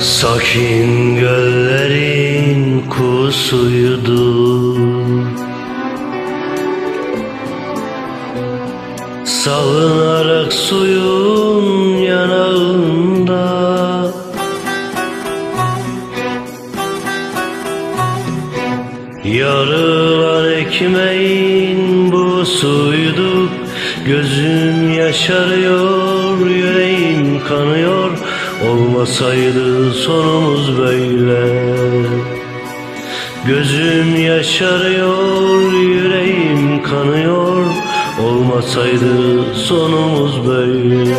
Sakin göllerin kusuydu. Salınarak suyun yanağında. Yarılan ekmeğin bu suyduk Gözüm yaşarıyor, yüreğim kanıyor Olmasaydı sonumuz böyle. Gözüm yaşarıyor, yüreğim kanıyor. Olmasaydı sonumuz böyle.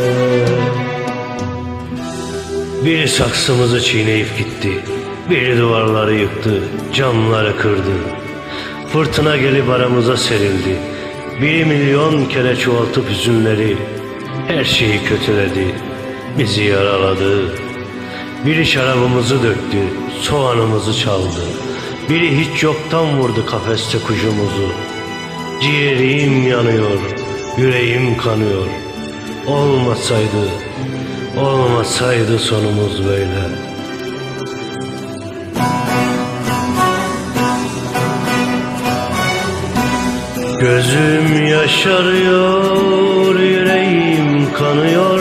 Biri saksımızı çiğneyip gitti. Biri duvarları yıktı, camları kırdı. Fırtına gelip aramıza serildi. Bir milyon kere çoğaltıp hüzünleri Her şeyi kötüledi, bizi yaraladı. Biri şarabımızı döktü, soğanımızı çaldı. Biri hiç yoktan vurdu kafeste kuşumuzu. Ciğerim yanıyor, yüreğim kanıyor. Olmasaydı, olmasaydı sonumuz böyle. Gözüm yaşarıyor, yüreğim kanıyor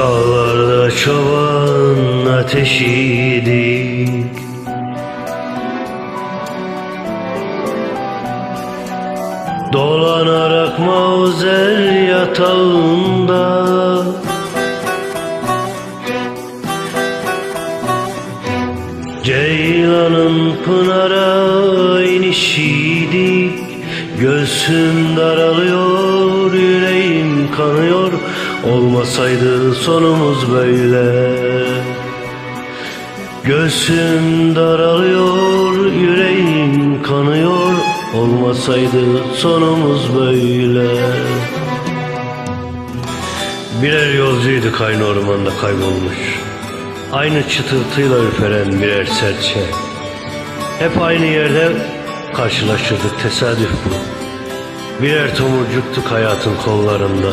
Dağlarda çoban ateşiydik Dolanarak mauzer yatağında Ceylanın pınara inişiydik. Göğsüm daralıyor, yüreğim kanıyor Olmasaydı sonumuz böyle. Göğsüm daralıyor, yüreğim kanıyor. Olmasaydı sonumuz böyle. Birer yolcuyduk aynı ormanda kaybolmuş. Aynı çıtırtıyla ürperen birer serçe. Hep aynı yerde karşılaşırdık tesadüf bu. Birer tomurcuktuk hayatın kollarında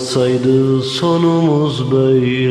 Olmasaydı sonumuz böyle